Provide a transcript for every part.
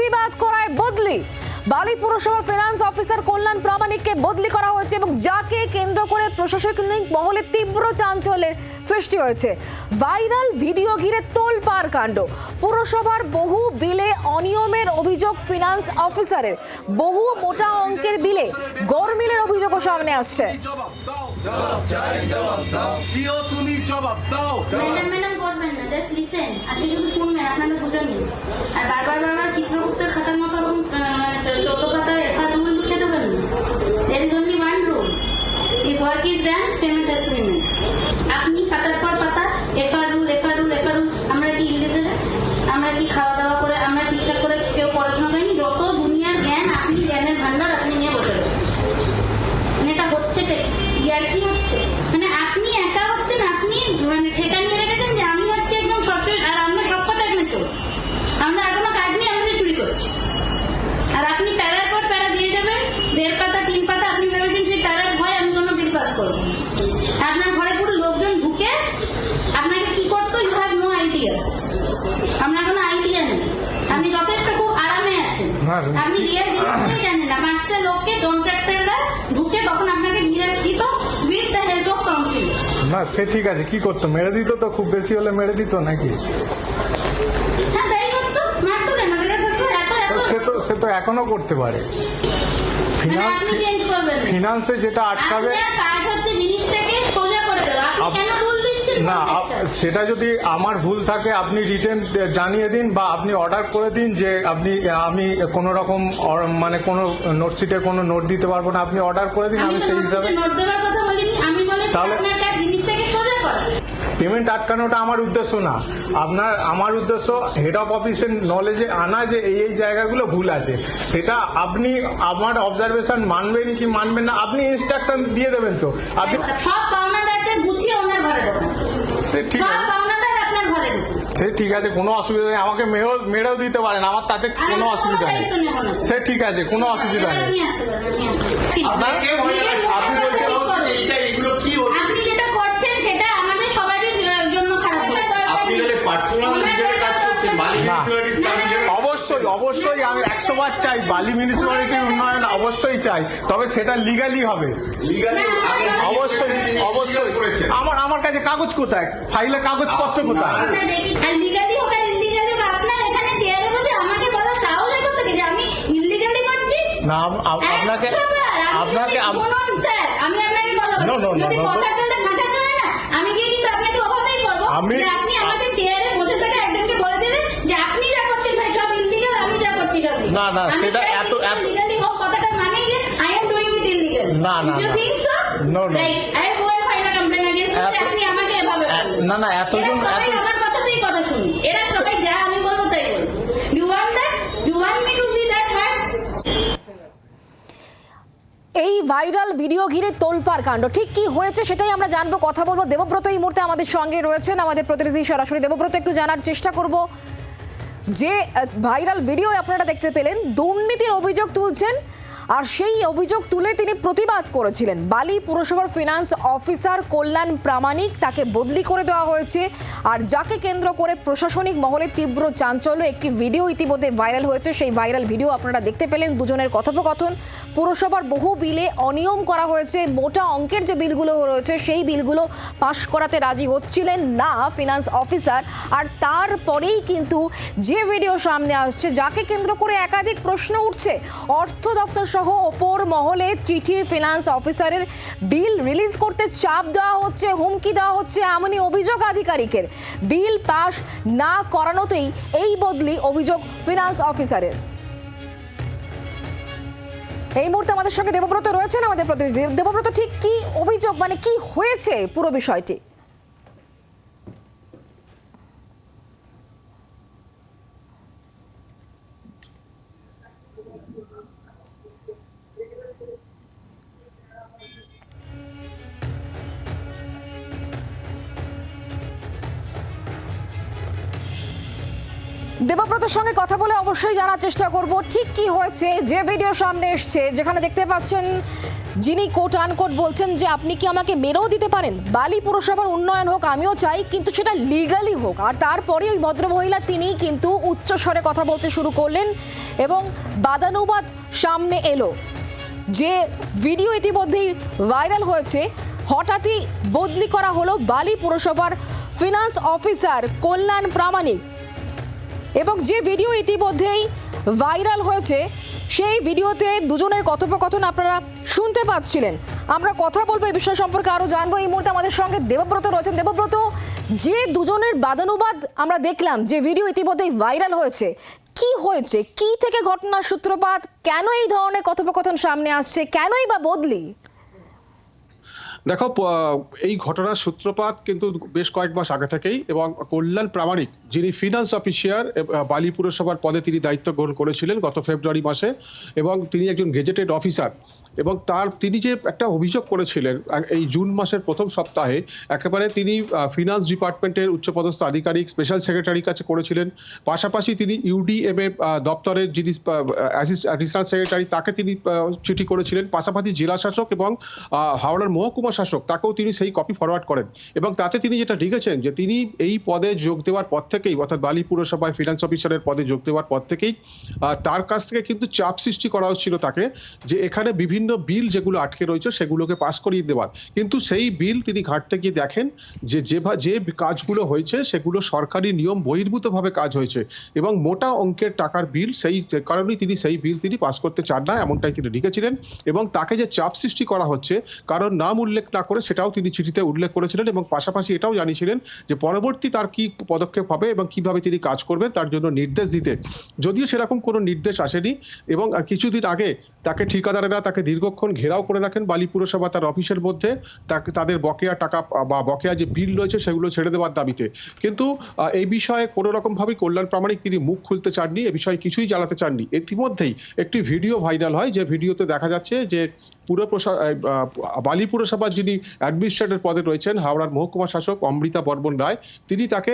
প্রতিবাদ করায় বদলি। বালি পুরসভা ফিনান্স অফিসার কল্যাণ প্রামাণিককে বদলি করা হয়েছে এবং যাকে কেন্দ্র করে প্রশাসনিক মহলে তীব্র চাঞ্চল্যের সৃষ্টি হয়েছে। ভাইরাল ভিডিও ঘিরে তোলপাড় কাণ্ড। পুরসভার বহু বিলে অনিয়মের অভিযোগ ফিনান্স অফিসারের বহু মোটা অঙ্কের বিলে গরমিলের অভিযোগও সামনে আসছে। জবাব দাও চাই, জবাব দাও। প্রিয়, তুমি জবাব দাও। ম্যাডাম ম্যাডাম, করবেন না জাস্ট লিসেন আজকে শুধু শুনবেন দুটো দুজনই আর বারবার বারবার চিত্রগুপ্তের খাতার মতো চোদ্দ পাতায় এফআর রুল লিখে দেবেন there is only one rule if work is done payment has to be আপনি পাতার পর পাতা FR rule FR rule FR rule আমরা কি ইলিটারেট আমরা কি খাওয়া দাওয়া করে আমরা ঠিকঠাক করে কেউ পড়াশোনা করিনি যত দুনিয়ার জ্ঞান আপনি জ্ঞানের ভান্ডার আপনি নিয়ে বসে রয়েছেন মানে এটা হচ্ছে ইয়ার কি হচ্ছে মানে আপনি একা হচ্ছেন আপনি মানে ঠেকা নিয়ে রেখেছেন যে আমি হচ্ছে একদম সফটওয়্যার আর আমরা সব কটা এখানে চোর আমরা আর কোনো কাজ নেই আমরা চুরি করছি আর আপনি প্যারার পর প্যারা দিয়ে যাবেন দেড় পাতা তিন পাতা আপনি ভেবেছেন সেই প্যারার ভয় আমি কোনো বিল পাস করব আপনার ঘরে পুরো লোকজন ঢুকে আপনাকে কি করতো ইউ হ্যাভ নো আইডিয়া আপনার কোনো আইডিয়া নেই আপনি যথেষ্ট খুব আরামে আছেন হ্যাঁ। আপনি রিয়েল জিনিসটাই জানেন না। পাঁচটা লোককে কন্ট্রাক্টররা ঢুকে তখন আপনাকে ঘিরে দিত উইথ দ্য হেল্প অফ না সে ঠিক আছে কি করতো? মেরে দিত তো খুব বেশি হলে মেরে দিত নাকি? হ্যাঁ তাই করতো। মারতো কেন? এত এত সে তো সে তো এখনও করতে পারে। ফিনান্সে যেটা আটকাবে কাজ হচ্ছে জিনিসটাকে সোজা করে দেওয়া। আপনি কেন রুল দিচ্ছেন না সেটা যদি আমার ভুল থাকে আপনি রিটেন জানিয়ে দিন বা আপনি অর্ডার করে দিন যে আপনি আমি কোনো রকম মানে কোনো নোটশিটে কোনো নোট দিতে পারব না আপনি অর্ডার করে দিন আমি সেই হিসাবে নোট তাহলে- পেমেন্ট আটকানোটা আমার উদ্দেশ্য না। আপনার আমার উদ্দেশ্য হেড অফ অফিসের নলেজে আনা যে এই এই জায়গাগুলো ভুল আছে। সেটা আপনি আমার অবজারভেশন মানবেন কি মানবেন না আপনি ইনস্ট্রাকশন দিয়ে দেবেন তো। আপনি সে ঠিক আছে। পাওনাদার আপনার ঘরে ঢোকান সে ঠিক আছে কোনো অসুবিধা নেই। আমাকে মেয়েও মেরেও দিতে পারেন আমার তাতে কোনো অসুবিধা নেই। সে ঠিক আছে কোনো অসুবিধা নেই। আমি একশো বার চাই বালি মিউনিসিপ্যালিটির উন্নয়ন অবশ্যই চাই তবে সেটা লিগালি হবে। লিগালি অবশ্যই অবশ্যই। আমার আমার কাছে কাগজ কোথায়? ফাইলে কাগজপত্র কোথায়? আমরা দেখি। আর লিগালি হোক আর ইলিগালি হোক আপনার এখানে চেয়ারে বসে আমাকে বলা সাহস আছে থেকে যে আমি না আপ- আপ- আপনাকে আমি না, না, সেটা এত- এত- মানে. না, না, না। এতজন- এত- আমার কথাতেই কথা শুনি। এরা সবাই যা আমি বলব তাই বলব। You want that you want me to be that had এই ভাইরাল ভিডিও ঘিরে তোলপাড় কাণ্ড। ঠিক কি হয়েছে সেটাই আমরা জানব কথা বলব। দেবব্রত এই মুহূর্তে আমাদের সঙ্গে রয়েছেন আমাদের প্রতিনিধি সরাসরি। দেবব্রত একটু জানার চেষ্টা করব। যে ভাইরাল ভিডিও আপনারা দেখতে পেলেন দুর্নীতির অভিযোগ তুলছেন আর সেই অভিযোগ তুলে তিনি প্রতিবাদ করেছিলেন। বালি পুরসভার ফিনান্স অফিসার কল্যাণ প্রামাণিক তাকে বদলি করে দেওয়া হয়েছে আর যাকে কেন্দ্র করে প্রশাসনিক মহলে তীব্র চাঞ্চল্য একটি ভিডিও ইতিমধ্যে ভাইরাল হয়েছে। সেই ভাইরাল ভিডিও আপনারা দেখতে পেলেন। দুজনের কথোপকথন। পুরসভার বহু বিলে অনিয়ম করা হয়েছে। মোটা অঙ্কের যে বিলগুলো রয়েছে, সেই বিলগুলো পাশ করাতে রাজি হচ্ছিলেন না ফিনান্স অফিসার আর তারপরেই কিন্তু যে ভিডিও সামনে আসছে, যাকে কেন্দ্র করে একাধিক প্রশ্ন উঠছে, অর্থ দপ্তর সহ ওপর মহলে চিঠি ফিনান্স অফিসারের বিল রিলিজ করতে চাপ দেওয়া হচ্ছে, হুমকি দেওয়া হচ্ছে এমনই অভিযোগ আধিকারিকের। বিল পাশ না করানোতেই এই বদলি অভিযোগ ফিনান্স অফিসারের এই মুহূর্তে আমাদের সঙ্গে দেবব্রত রয়েছেন, আমাদের প্রতিনিধি। দেবব্রত, ঠিক কি অভিযোগ মানে কি হয়েছে পুরো বিষয়টি? দেবব্রতের সঙ্গে কথা বলে অবশ্যই জানার চেষ্টা করব। ঠিক কি হয়েছে? যে ভিডিও সামনে এসছে, যেখানে দেখতে পাচ্ছেন যিনি কোট আনকোট বলছেন যে, আপনি কি আমাকে মেরেও দিতে পারেন? বালি পুরসভার উন্নয়ন হোক, আমিও চাই, কিন্তু সেটা লিগালি হোক। আর তারপরে ওই ভদ্রমহিলা তিনি কিন্তু উচ্চ স্বরে কথা বলতে শুরু করলেন এবং বাদানুবাদ সামনে এলো। যে ভিডিও ইতিমধ্যেই ভাইরাল হয়েছে, হঠাৎই বদলি করা হলো বালি পুরসভার ফিনান্স অফিসার কল্যাণ প্রামাণিক। এবং যে ভিডিও ইতিমধ্যেই ভাইরাল হয়েছে, সেই ভিডিওতে দুজনের কথোপকথন আপনারা শুনতে পাচ্ছিলেন। আমরা কথা বলব এই বিষয় সম্পর্কে, আরও জানব এই মুহূর্তে আমাদের সঙ্গে দেবব্রত রয়েছেন। দেবব্রত, যে দুজনের বাদানুবাদ আমরা দেখলাম, যে ভিডিও ইতিমধ্যেই ভাইরাল হয়েছে, কি হয়েছে? কি থেকে ঘটনার সূত্রপাত? কেন এই ধরনের কথোপকথন সামনে আসছে? কেনই বা বদলি? দেখো এই ঘটনার সূত্রপাত কিন্তু বেশ কয়েক মাস আগে থেকেই এবং কল্যাণ প্রামাণিক যিনি ফিনান্স অফিসিয়ার বালি পুরসভার পদে তিনি দায়িত্ব গ্রহণ করেছিলেন গত ফেব্রুয়ারি মাসে এবং তিনি একজন গেজেটেড অফিসার এবং তার তিনি যে একটা অভিযোগ করেছিলেন, এই জুন মাসের প্রথম সপ্তাহে একেবারে তিনি ফিনান্স ডিপার্টমেন্টের উচ্চপদস্থ আধিকারিক স্পেশাল সেক্রেটারির কাছে করেছিলেন। পাশাপাশি তিনি ইউডিএম এর দপ্তরের যিনি অ্যাডিশনাল সেক্রেটারি তাকে তিনি চিঠি করেছিলেন। পাশাপাশি জেলা শাসক এবং হাওড়ার মহকুমা শাসক, তাকেও তিনি সেই কপি ফরওয়ার্ড করেন। এবং তাতে তিনি যেটা লিখেছেন যে, তিনি এই পদে যোগ দেওয়ার পর থেকেই, অর্থাৎ বালি পুরসভায় ফিনান্স অফিসারের পদে যোগ দেওয়ার পর থেকেই তার কাছ থেকে কিন্তু চাপ সৃষ্টি করা হচ্ছিল তাকে, যে এখানে বিভিন্ন বিল যেগুলো আটকে রয়েছে সেগুলোকে পাস করিয়ে দেওয়ার। কিন্তু সেই বিল তিনি ঘাটতে গিয়ে দেখেন যে যে যে কাজগুলো হয়েছে সেগুলো সরকারি নিয়ম বহির্ভূতভাবে কাজ হয়েছে এবং মোটা অঙ্কের টাকার বিল সেই কারণেই তিনি সেই বিল তিনি পাস করতে চান না এমনটাই তিনি লিখেছিলেন এবং তাকে যে চাপ সৃষ্টি করা হচ্ছে কারণ নাম উল্লেখ না করে সেটাও তিনি চিঠিতে উল্লেখ করেছিলেন এবং পাশাপাশি এটাও জানিয়েছিলেন যে পরবর্তী তার কি পদক্ষেপ হবে এবং কীভাবে তিনি কাজ করবেন তার জন্য নির্দেশ দিতে। যদিও সেরকম কোনো নির্দেশ আসেনি এবং কিছুদিন আগে তাকে ঠিকাদারেরা তাকে দীর্ঘক্ষণ ঘেরাও করে রাখেন বালি পুরসভা তার অফিসের মধ্যে। তাদের বকেয়া টাকা বা বকেয়া যে বিল রয়েছে সেগুলো ছেড়ে দেওয়ার দাবিতে। কিন্তু এই বিষয়ে কোনো রকম ভাবে কল্যাণ প্রামাণিক তিনি মুখ খুলতে চাননি, এ বিষয়ে কিছুই জানাতে চাননি। ইতিমধ্যেই একটি ভিডিও ভাইরাল হয়, যে ভিডিওতে দেখা যাচ্ছে যে পুর বালি পুরসভার যিনি অ্যাডমিনিস্ট্রেটর পদে রয়েছেন, হাওড়ার মহকুমা শাসক অমৃতা বর্মন রায়, তিনি তাকে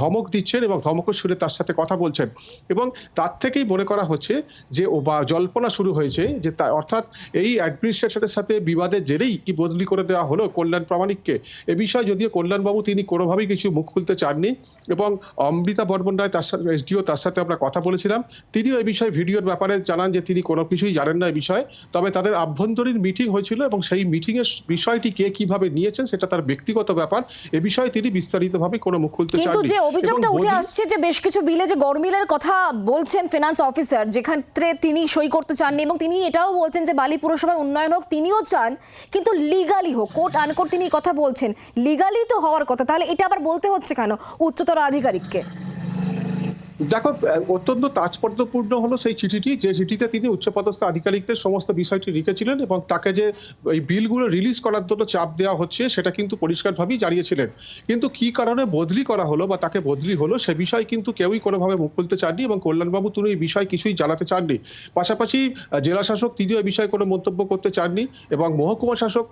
ধমক দিচ্ছেন এবং ধমকের সুরে তার সাথে কথা বলছেন। এবং তার থেকেই মনে করা হচ্ছে যে, ও বা, জল্পনা শুরু হয়েছে যে, তা অর্থাৎ এই অ্যাডমিনিস্ট্রেশনের সাথে বিবাদের জেরেই কি বদলি করে দেওয়া হলো কল্যাণ প্রামাণিককে? এ বিষয়ে যদিও কল্যাণবাবু তিনি কোনোভাবেই কিছু মুখ খুলতে চাননি এবং অমৃতা বর্মন রায় তার সাথে, এসডিও তার সাথে আমরা কথা বলেছিলাম। তিনিও এই বিষয়ে ভিডিওর ব্যাপারে জানান যে, তিনি কোনো কিছুই জানেন না এই বিষয়ে। তবে তাদের আভ্যন্তরীণ মিটিং হয়েছিল এবং সেই মিটিং এর বিষয়টি কে কীভাবে নিয়েছেন সেটা তার ব্যক্তিগত ব্যাপার। এ বিষয়ে তিনি বিস্তারিতভাবে কোনো মুখ খুলতে কিন্তু যে অভিযোগটা উঠে আসছে যে বেশ কিছু বিলে যে গরমিলের কথা বলছেন ফিনান্স অফিসার যেখানে তিনি সই করতে চাননি এবং তিনি এটাও বলছেন যে বালি পুরসভার উন্নয়ন হোক তিনিও চান কিন্তু লিগালি হোক কোর্ট আনকোর্ট তিনি কথা বলছেন। লিগালি তো হওয়ার কথা তাহলে এটা আবার বলতে হচ্ছে কেন উচ্চতর আধিকারিককে? দেখো অত্যন্ত তাৎপর্যপূর্ণ হলো সেই চিঠিটি, যে চিঠিতে তিনি উচ্চপদস্থ আধিকারিকদের সমস্ত বিষয়টি লিখেছিলেন এবং তাকে যে এই বিলগুলো রিলিজ করার জন্য চাপ দেওয়া হচ্ছে, সেটা কিন্তু পরিষ্কারভাবেই জানিয়েছিলেন। কিন্তু কি কারণে বদলি করা হলো বা তাকে বদলি হলো, সে বিষয় কিন্তু কেউই কোনোভাবে মুখ খুলতে চাননি এবং কল্যাণবাবু তিনি এই বিষয়ে কিছুই জানাতে চাননি। পাশাপাশি জেলা শাসক তিনিও বিষয়ে কোনো মন্তব্য করতে চাননি এবং মহকুমা শাসক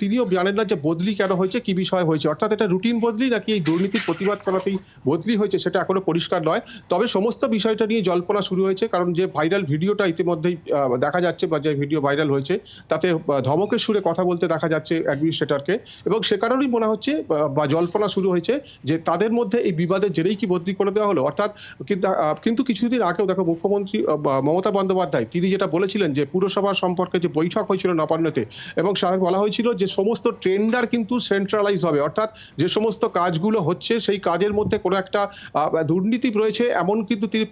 তিনিও জানেন না যে বদলি কেন হয়েছে, কি বিষয় হয়েছে। অর্থাৎ এটা রুটিন বদলি নাকি এই দুর্নীতির প্রতিবাদ করাতেই বদলি হয়েছে, সেটা এখনও পরিষ্কার নয়। তবে সমস্ত বিষয়টা নিয়ে জল্পনা শুরু হয়েছে, কারণ যে ভাইরাল ভিডিওটা ইতিমধ্যেই দেখা যাচ্ছে বা যে ভিডিও ভাইরাল হয়েছে, তাতে ধমকের সুরে কথা বলতে দেখা যাচ্ছে অ্যাডমিনিস্ট্রেটরকে এবং সে কারণেই মনে হচ্ছে, বা জল্পনা শুরু হয়েছে যে তাদের মধ্যে এই বিবাদের জেরেই কি বদলি করে দেওয়া হলো। অর্থাৎ কিন্তু কিছুদিন আগেও দেখো মুখ্যমন্ত্রী মমতা বন্দ্যোপাধ্যায়, তিনি যেটা বলেছিলেন যে পুরসভা সম্পর্কে যে বৈঠক হয়েছিল নবান্নতে এবং বলা হয়েছিল যে সমস্ত টেন্ডার কিন্তু সেন্ট্রালাইজ হবে। অর্থাৎ যে সমস্ত কাজগুলো হচ্ছে, সেই কাজের মধ্যে কোনো একটা দুর্নীতি রয়েছে এমন কিন্তু তিনি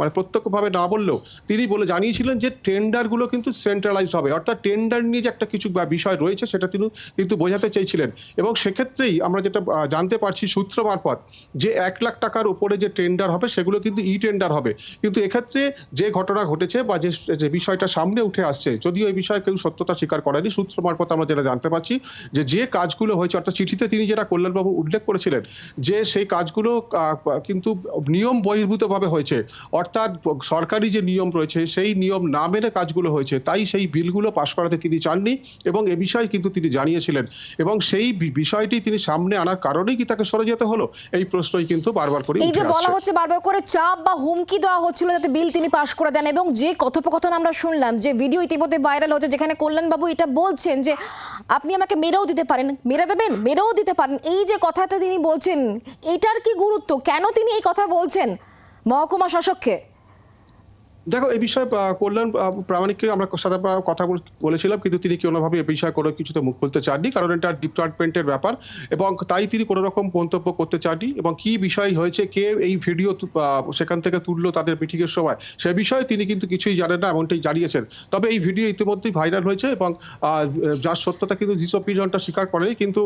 মানে প্রত্যক্ষভাবে না বললেও তিনি বলে জানিয়েছিলেন যে টেন্ডারগুলো কিন্তু সেন্ট্রালাইজড হবে। অর্থাৎ টেন্ডার নিয়ে যে একটা কিছু বিষয় রয়েছে সেটা তিনি কিন্তু বোঝাতে চেয়েছিলেন। এবং সেক্ষেত্রেই আমরা যেটা জানতে পারছি সূত্র মারফত যে এক লাখ টাকার উপরে যে টেন্ডার হবে সেগুলো কিন্তু ই টেন্ডার হবে। কিন্তু এক্ষেত্রে যে ঘটনা ঘটেছে বা যে বিষয়টা সামনে উঠে আসছে, যদিও এই বিষয়ে কেউ সত্যতা স্বীকার করেনি, সূত্র মারফত আমরা যেটা জানতে পারছি যে যে কাজগুলো হয়েছে, অর্থাৎ চিঠিতে তিনি যেটা কল্যাণবাবু উল্লেখ করেছিলেন যে সেই কাজগুলো কিন্তু নিয়ম বহির্ভূত পরিকল্পিতভাবে হয়েছে। অর্থাৎ সরকারি যে নিয়ম রয়েছে সেই নিয়ম না মেনে কাজগুলো হয়েছে তাই সেই বিলগুলো পাশ করাতে তিনি চাননি এবং এ বিষয়ে কিন্তু তিনি জানিয়েছিলেন। এবং সেই বিষয়টি তিনি সামনে আনার কারণেই কি তাকে সরে যেতে হলো? এই প্রশ্নই কিন্তু বারবার করে এই যে বলা হচ্ছে বারবার করে চাপ বা হুমকি দেওয়া হচ্ছিল যাতে বিল তিনি পাশ করে দেন এবং যে কথোপকথন আমরা শুনলাম যে ভিডিও ইতিমধ্যে ভাইরাল হচ্ছে যেখানে কল্যাণবাবু এটা বলছেন যে আপনি আমাকে মেরেও দিতে পারেন মেরে দেবেন মেরেও দিতে পারেন। এই যে কথাটা তিনি বলছেন এটার কি গুরুত্ব? কেন তিনি এই কথা বলছেন? মহকুমা শাসককে দেখো, এই বিষয়ে কল্যাণ প্রামাণিককে আমরা সাথে কথা বলেছিলাম, কিন্তু তিনি কোনোভাবে এই বিষয়ে কোনো কিছুতে মুখ খুলতে চাননি, কারণ এটা ডিপার্টমেন্টের ব্যাপার, এবং তাই তিনি কোনো রকম মন্তব্য করতে চাননি, এবং কি বিষয় হয়েছে, কে এই ভিডিও সেখান থেকে তুললো তাদের মিটিংয়ের সময়, সে বিষয়ে তিনি কিন্তু কিছুই জানেন না, এমনটাই জানিয়েছেন। তবে এই ভিডিও ইতিমধ্যেই ভাইরাল হয়েছে, এবং যার সত্যতা কিন্তু জি চব্বিশ স্বীকার করেনি, কিন্তু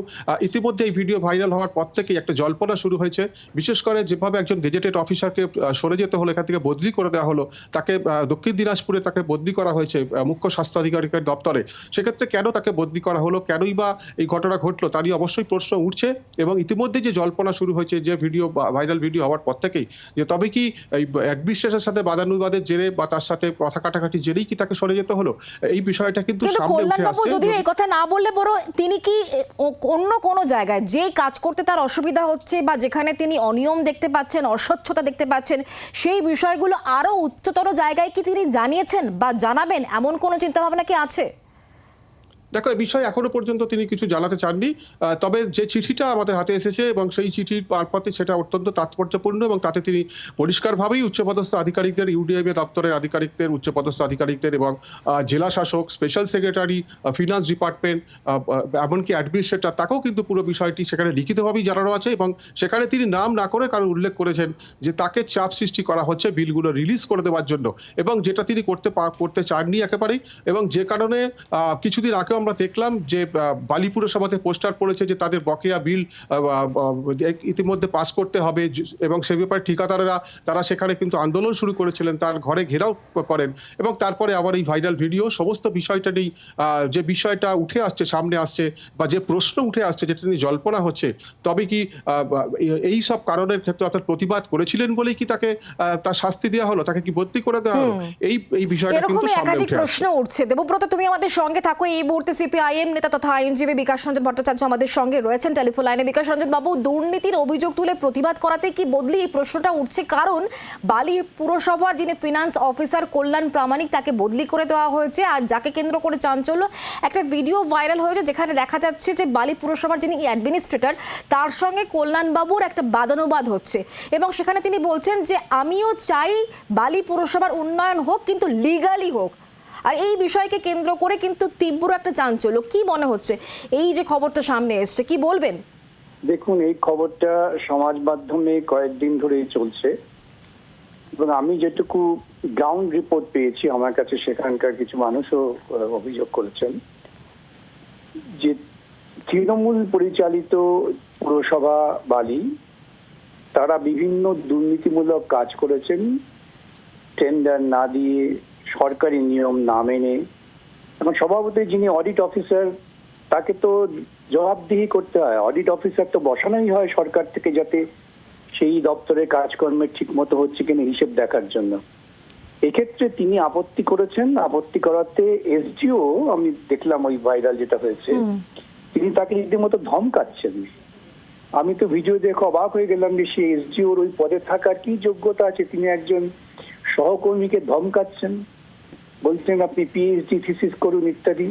ইতিমধ্যে এই ভিডিও ভাইরাল হওয়ার পর থেকেই একটা জল্পনা শুরু হয়েছে, বিশেষ করে যেভাবে একজন গেজেটেড অফিসারকে সরে যেতে হলো, এখান থেকে বদলি করে দেওয়া হলো, তাকে আহ, দক্ষিণ দিনাজপুরে তাকে বদলি করা হয়েছে মুখ্য স্বাস্থ্য আধিকারিকের দপ্তরে। সেক্ষেত্রে কেন তাকে বদলি করা হলো? কেনই বা এই ঘটনা ঘটলো? তারই অবশ্যই প্রশ্ন উঠছে এবং ইতিমধ্যে যে জল্পনা শুরু হয়েছে যে ভিডিও ভাইরাল ভিডিও হওয়ার পর থেকেই যে তবে কি এই অ্যাডমিনিস্ট্রেশনের সাথে বাদানুবাদের জেরে বা তার সাথে কথা কাটাকাটি জেরেই কি তাকে সরে যেতে হলো? এই বিষয়টা কিন্তু কল্যাণবাবু যদিও এই কথা না বললে বড় তিনি কি অন্য কোনো জায়গায় যে কাজ করতে তার অসুবিধা হচ্ছে বা যেখানে তিনি অনিয়ম দেখতে পাচ্ছেন অস্বচ্ছতা দেখতে পাচ্ছেন সেই বিষয়গুলো আরও উচ্চতর জায়গায় কি তিনি জানিয়েছেন বা জানাবেন? এমন কোনো চিন্তাভাবনা কি আছে? দেখো, এই বিষয়ে এখনও পর্যন্ত তিনি কিছু জানাতে চাননি। তবে যে চিঠিটা আমাদের হাতে এসেছে এবং সেই চিঠির মারফতে সেটা অত্যন্ত তাৎপর্যপূর্ণ এবং তাতে তিনি পরিষ্কারভাবেই উচ্চপদস্থ আধিকারিকদের, ইউডিআইবি দপ্তরের আধিকারিকদের, উচ্চপদস্থ আধিকারিকদের এবং জেলা শাসক স্পেশাল সেক্রেটারি ফিনান্স ডিপার্টমেন্ট এমনকি অ্যাডমিনিস্ট্রেটর তাকেও কিন্তু পুরো বিষয়টি সেখানে লিখিতভাবেই জানানো আছে এবং সেখানে তিনি নাম না করে কারণ উল্লেখ করেছেন যে তাকে চাপ সৃষ্টি করা হচ্ছে বিলগুলো রিলিজ করে দেওয়ার জন্য এবং যেটা তিনি করতে করতে চাননি একেবারেই এবং যে কারণে কিছুদিন আগেও আমরা দেখলাম যে বালি পুরসভাতে পোস্টার পড়েছে যে তাদের বকেয়া বিল ইতিমধ্যে পাস করতে হবে। এবং সে ব্যাপারে ঠিকাদারেরা তারা সেখানে কিন্তু আন্দোলন শুরু করেছিলেন তার ঘরে ঘেরাও করেন। এবং তারপরে আবার এই ভাইরাল ভিডিও সমস্ত বিষয়টা আহ, যে বিষয়টা উঠে আসছে সামনে আসছে বা যে প্রশ্ন উঠে আসছে যেটা নিয়ে জল্পনা হচ্ছে তবে কি এই- সব কারণের ক্ষেত্রে অর্থাৎ প্রতিবাদ করেছিলেন বলেই কি তাকে তার শাস্তি দেওয়া হলো? তাকে কি বদলি করে দেওয়া হলো? এই এই বিষয়টা কিন্তু সামনে উঠে আসছে। প্রশ্ন উঠছে। দেবব্রত তুমি আমাদের সঙ্গে থাকো এই মুহূর্তে সিপিআইএম নেতা তথা আইনজীবী বিকাশ রঞ্জন ভট্টাচার্য আমাদের সঙ্গে রয়েছেন। টেলিফোন লাইনে বিকাশ রঞ্জন বাবু, দুর্নীতির অভিযোগ তুলে প্রতিবাদ করাতে কি বদলি এই প্রশ্নটা উঠছে? কারণ বালি পুরসভার যিনি ফিনান্স অফিসার কল্যাণ প্রামাণিক তাকে বদলি করে দেওয়া হয়েছে আর যাকে কেন্দ্র করে চাঞ্চল্য, একটা ভিডিও ভাইরাল হয়েছে যেখানে দেখা যাচ্ছে যে বালি পুরসভার যিনি অ্যাডমিনিস্ট্রেটর তার সঙ্গে কল্যাণবাবুর একটা বাদানুবাদ হচ্ছে। এবং সেখানে তিনি বলছেন যে, আমিও চাই বালি পুরসভার উন্নয়ন হোক, কিন্তু লিগালি হোক। আর এই বিষয়কে কেন্দ্র করে কিন্তু তীব্র একটা চাঞ্চল্য। কি মনে হচ্ছে? এই যে খবরটা সামনে এসছে, কি বলবেন? দেখুন, এই খবরটা সমাজ মাধ্যমে কয়েকদিন ধরেই চলছে। এবং আমি যেটুকু গ্রাউন্ড রিপোর্ট পেয়েছি, আমার কাছে সেখানকার কিছু মানুষও অভিযোগ করেছেন, যে তৃণমূল পরিচালিত পুরসভা বালি, তারা বিভিন্ন দুর্নীতিমূলক কাজ করেছেন টেন্ডার না দিয়ে সরকারি নিয়ম না মেনে এবং স্বভাবতই যিনি অডিট অফিসার তাকে তো জবাবদিহি করতে হয়। অডিট অফিসার তো বসানোই হয় সরকার থেকে যাতে সেই দপ্তরের কাজকর্মের ঠিক মতো হচ্ছে কিনা হিসেব দেখার জন্য। এক্ষেত্রে তিনি আপত্তি করেছেন। আপত্তি করাতে এসডিও আমি দেখলাম ওই ভাইরাল যেটা হয়েছে তিনি তাকে রীতিমতো ধমকাচ্ছেন। আমি তো ভিডিও দেখে অবাক হয়ে গেলাম যে সে এসডিওর ওই পদে থাকার কি যোগ্যতা আছে? তিনি একজন সহকর্মীকে ধমকাচ্ছেন। বলছেন আপনি পিএইচডি থিসিস করুন ইত্যাদি।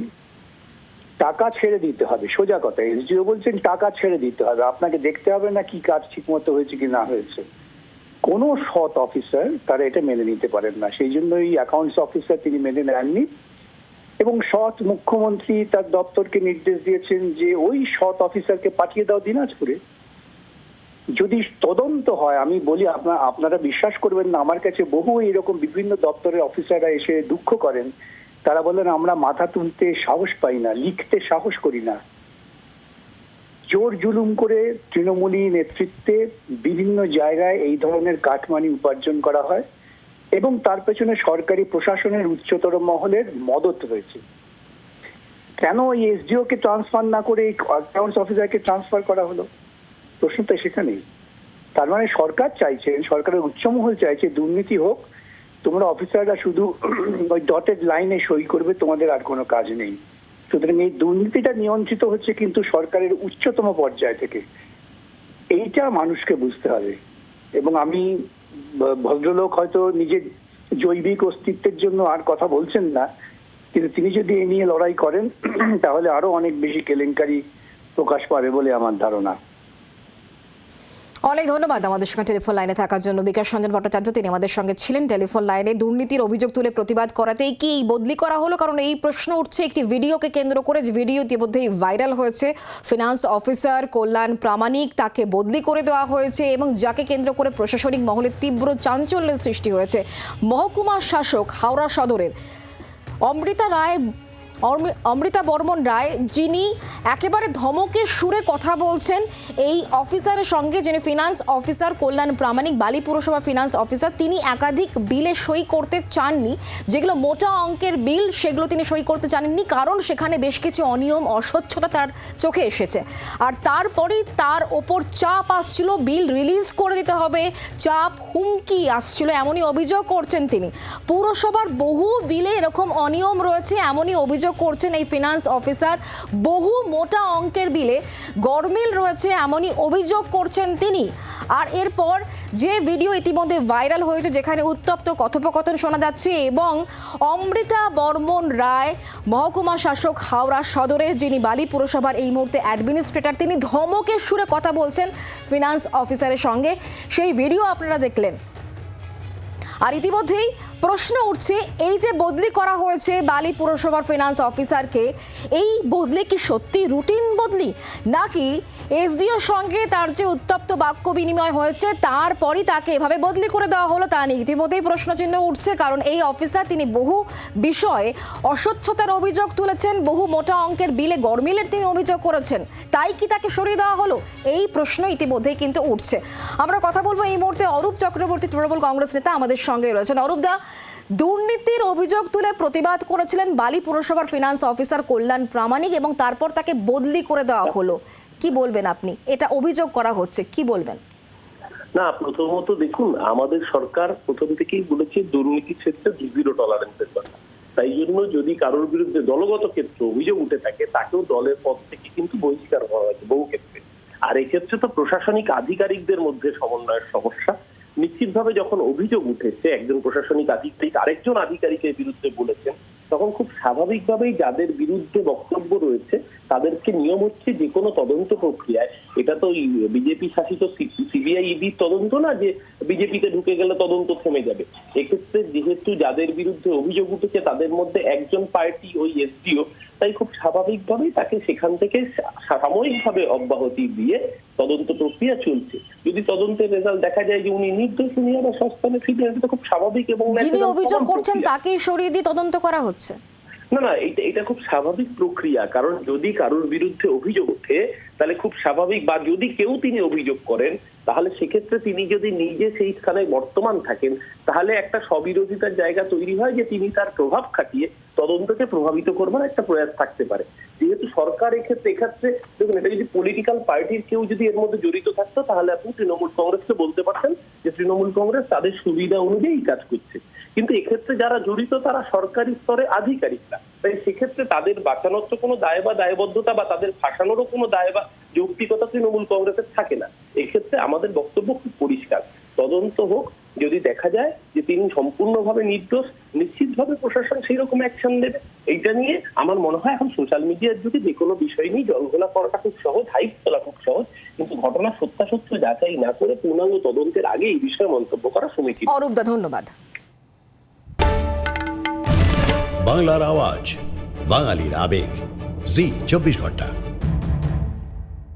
টাকা ছেড়ে দিতে হবে, সোজা কথা। এসডিও বলছেন টাকা ছেড়ে দিতে হবে। আপনাকে দেখতে হবে না কি কাজ ঠিক মতো হয়েছে কি না হয়েছে। কোনো সৎ অফিসার তারা এটা মেনে নিতে পারেন না। সেই জন্য এই অ্যাকাউন্টস অফিসার তিনি মেনে নেননি। এবং সৎ মুখ্যমন্ত্রী তার দপ্তরকে নির্দেশ দিয়েছেন যে ওই সৎ অফিসারকে পাঠিয়ে দাও দিনাজপুরে। যদি তদন্ত হয়, আমি বলি আপনার আপনারা বিশ্বাস করবেন না, আমার কাছে বহু এরকম বিভিন্ন দপ্তরের অফিসাররা এসে দুঃখ করেন। তারা বলেন, আমরা মাথা তুলতে সাহস পাই না, লিখতে সাহস করি না। জোর জুলুম করে তৃণমূলী নেতৃত্বে বিভিন্ন জায়গায় এই ধরনের কাটমানি উপার্জন করা হয় এবং তার পেছনে সরকারি প্রশাসনের উচ্চতর মহলের মদত রয়েছে। কেন এই এসডিও কে ট্রান্সফার না করে অ্যাকাউন্টস অফিসারকে ট্রান্সফার করা হলো? প্রশ্ন তো সেখানেই। তার মানে সরকার চাইছে সরকারের উচ্চমহল চাইছে, দুর্নীতি হোক, তোমরা অফিসাররা শুধু ওই ডটেড লাইনে সই করবে, তোমাদের আর কোনো কাজ নেই। সুতরাং এই দুর্নীতিটা নিয়ন্ত্রিত হচ্ছে কিন্তু সরকারের উচ্চতম পর্যায় থেকে। এইটা মানুষকে বুঝতে হবে। এবং আমি ভদ্রলোক হয়তো নিজের জৈবিক অস্তিত্বের জন্য আর কথা বলছেন না, কিন্তু তিনি যদি এ নিয়ে লড়াই করেন, তাহলে আরও অনেক বেশি কেলেঙ্কারি প্রকাশ পাবে বলে আমার ধারণা। অনেক ধন্যবাদ আমাদের সঙ্গে টেলিফোন লাইনে থাকার জন্য। বিকাশ রঞ্জন ভট্টাচার্য, তিনি আমাদের সঙ্গে ছিলেন। টেলিফোন লাইনে দুর্নীতির অভিযোগ তুলে প্রতিবাদ করাতেই কি বদলি করা হলো? কারণ এই প্রশ্ন উঠছে, একটি ভিডিওকে কেন্দ্র করে যে ভিডিও ইতিমধ্যেই ভাইরাল হয়েছে। ফিনান্স অফিসার কল্যাণ প্রামাণিক তাকে বদলি করে দেওয়া হয়েছে এবং যাকে কেন্দ্র করে প্রশাসনিক মহলে তীব্র চাঞ্চল্যের সৃষ্টি হয়েছে। মহকুমা শাসক হাওড়া সদরের অমৃতা রায় অমৃতা বর্মন রায়, যিনি একেবারে ধমকের সুরে কথা বলছেন, এই অফিসারের সঙ্গে যিনি ফিনান্স অফিসার কল্যাণ প্রামাণিক, বালি পুরসভা ফিনান্স অফিসার তিনি একাধিক বিলে সই করতে চাননি। যেগুলো মোটা অঙ্কের বিল, সেগুলো তিনি সই করতে চাননি, কারণ সেখানে বেশ কিছু অনিয়ম, অস্বচ্ছতা তার চোখে এসেছে। আর তারপরেই তার ওপর চাপ আসছিল, বিল রিলিজ করে দিতে হবে, চাপ, হুমকি আসছিল, এমনই অভিযোগ করছেন তিনি। পুরসভার বহু বিলে এরকম অনিয়ম রয়েছে, এমনই অভিযোগ করছেন এই ফিনান্স অফিসার বহু মোটা অঙ্কের বিলে গরমিল রয়েছে এমনই অভিযোগ করছেন তিনি। আর এরপর যে ভিডিও ইতিমধ্যে ভাইরাল হয়েছে, যেখানে উত্তপ্ত কথোপকথন শোনা যাচ্ছে এবং অমৃতা বর্মন রায়, মহকুমা শাসক হাওড়া সদরের যিনি বালি পুরসভার এই মুহূর্তে অ্যাডমিনিস্ট্রেটর তিনি ধমকের সুরে কথা বলছেন ফিনান্স অফিসারের সঙ্গে। সেই ভিডিও আপনারা দেখলেন। আর ইতিমধ্যেই প্রশ্ন উঠছে, এই যে বদলি করা হয়েছে বালি পুরসভার ফিনান্স অফিসারকে এই বদলি কি সত্যি রুটিন বদলি? নাকি এসডিওর সঙ্গে তার যে উত্তপ্ত বাক্য বিনিময় হয়েছে, তারপরই তাকে এভাবে বদলি করে দেওয়া হলো তা নিয়ে ইতিমধ্যেই প্রশ্নচিহ্ন উঠছে, কারণ এই অফিসার তিনি বহু বিষয়ে অস্বচ্ছতার অভিযোগ তুলেছেন, বহু মোটা অঙ্কের বিলে গরমিলের তিনি অভিযোগ করেছেন। তাই কি তাকে সরিয়ে দেওয়া হলো? এই প্রশ্ন ইতিমধ্যেই কিন্তু উঠছে। আমরা কথা বলব এই মুহূর্তে অরূপ চক্রবর্তী তৃণমূল কংগ্রেস নেতা আমাদের সঙ্গে রয়েছেন। অরূপ দা দুর্নীতির অভিযোগ তুলে প্রতিবাদ করেছিলেন বালি পুরসভার ফিনান্স অফিসার কল্যাণ প্রামাণিক এবং তারপর তাকে বদলি করে দেওয়া হলো। কি বলবেন আপনি? এটা অভিযোগ করা হচ্ছে, কি বলবেন? না, প্রথমত দেখুন, আমাদের সরকার প্রথম থেকেই বলেছে দুর্নীতির ক্ষেত্রে জিরো টলারেন্সের কথা। তাই জন্য যদি কারোর বিরুদ্ধে দলগত ক্ষেত্রে অভিযোগ উঠে থাকে, তাকেও দলের পদ থেকে কিন্তু বহিষ্কার করা হয়েছে বহু ক্ষেত্রে। আর এক্ষেত্রে তো প্রশাসনিক আধিকারিকদের মধ্যে সমন্বয়ের সমস্যা। নিশ্চিতভাবে যখন অভিযোগ উঠেছে, একজন প্রশাসনিক আধিকারিক, আরেকজন আধিকারিকের বিরুদ্ধে বলেছেন, তখন খুব স্বাভাবিকভাবেই যাদের বিরুদ্ধে বক্তব্য রয়েছে, তাদেরকে নিয়ম হচ্ছে যে কোনো তদন্ত প্রক্রিয়ায় এটা তো বিজেপি শাসিত সিবিআই ইডি তদন্ত না যে বিজেপিতে ঢুকে গেলে তদন্ত থেমে যাবে? এক্ষেত্রে যেহেতু যাদের বিরুদ্ধে অভিযোগ উঠেছে তাদের মধ্যে একজন পার্টি ওই এসডিও তাই খুব স্বাভাবিকভাবেই তাকে সেখান থেকে সাময়িকভাবে অব্যাহতি দিয়ে তদন্ত প্রক্রিয়া চলছে। যদি তদন্তের রেজাল্ট দেখা যায় যে উনি নির্দোষ উনি আবার সস্তানে ফিরে এটা খুব স্বাভাবিক এবং যিনি অভিযোগ করছেন। তাকেই সরিয়ে দিয়ে তদন্ত করা হচ্ছে। না না এটা এটা খুব স্বাভাবিক প্রক্রিয়া কারণ যদি কারোর বিরুদ্ধে অভিযোগ ওঠে তাহলে খুব স্বাভাবিক বা যদি কেউ তিনি অভিযোগ করেন তাহলে সেক্ষেত্রে তিনি যদি নিজে সেই স্থানে বর্তমান থাকেন, তাহলে একটা স্ববিরোধিতার জায়গা তৈরি হয় যে তিনি তার প্রভাব খাটিয়ে তদন্তকে প্রভাবিত করবার একটা প্রয়াস থাকতে পারে। যেহেতু সরকার এক্ষেত্রে এক্ষেত্রে দেখুন, এটা যদি পলিটিক্যাল পার্টির কেউ যদি এর মধ্যে জড়িত থাকতো, তাহলে আপনি তৃণমূল কংগ্রেসকে বলতে পারতেন যে তৃণমূল কংগ্রেস তাদের সুবিধা অনুযায়ী কাজ করছে। কিন্তু এক্ষেত্রে যারা জড়িত, তারা সরকারি স্তরে আধিকারিকরা। তাই সেক্ষেত্রে তাদের বাঁচানোর তো কোনো দায় বা দায়বদ্ধতা বা তাদের ফাঁসানোরও কোনো দায় বা যৌক্তিকতা তৃণমূল কংগ্রেসের থাকে না। এক্ষেত্রে আমাদের বক্তব্য খুব পরিষ্কার। তদন্ত হোক যদি দেখা যায় যে তিনি সম্পূর্ণভাবে নির্দোষ নিশ্চিতভাবে প্রশাসন সেই রকম অ্যাকশন দেবে এইটা নিয়ে আমার মনে হয় এখন সোশ্যাল মিডিয়ার যুগে যে কোনো বিষয় নিয়ে জলঘোলা করাটা খুব সহজ হাইপ তোলা খুব সহজ কিন্তু ঘটনা সত্যাসত্য যাচাই না করে পূর্ণাঙ্গ তদন্তের আগে এই বিষয়ে মন্তব্য করা সমীচীন অরূপ দা ধন্যবাদ। বাংলার আওয়াজ বাঙালির আবেগ। জি চব্বিশ ঘণ্টা।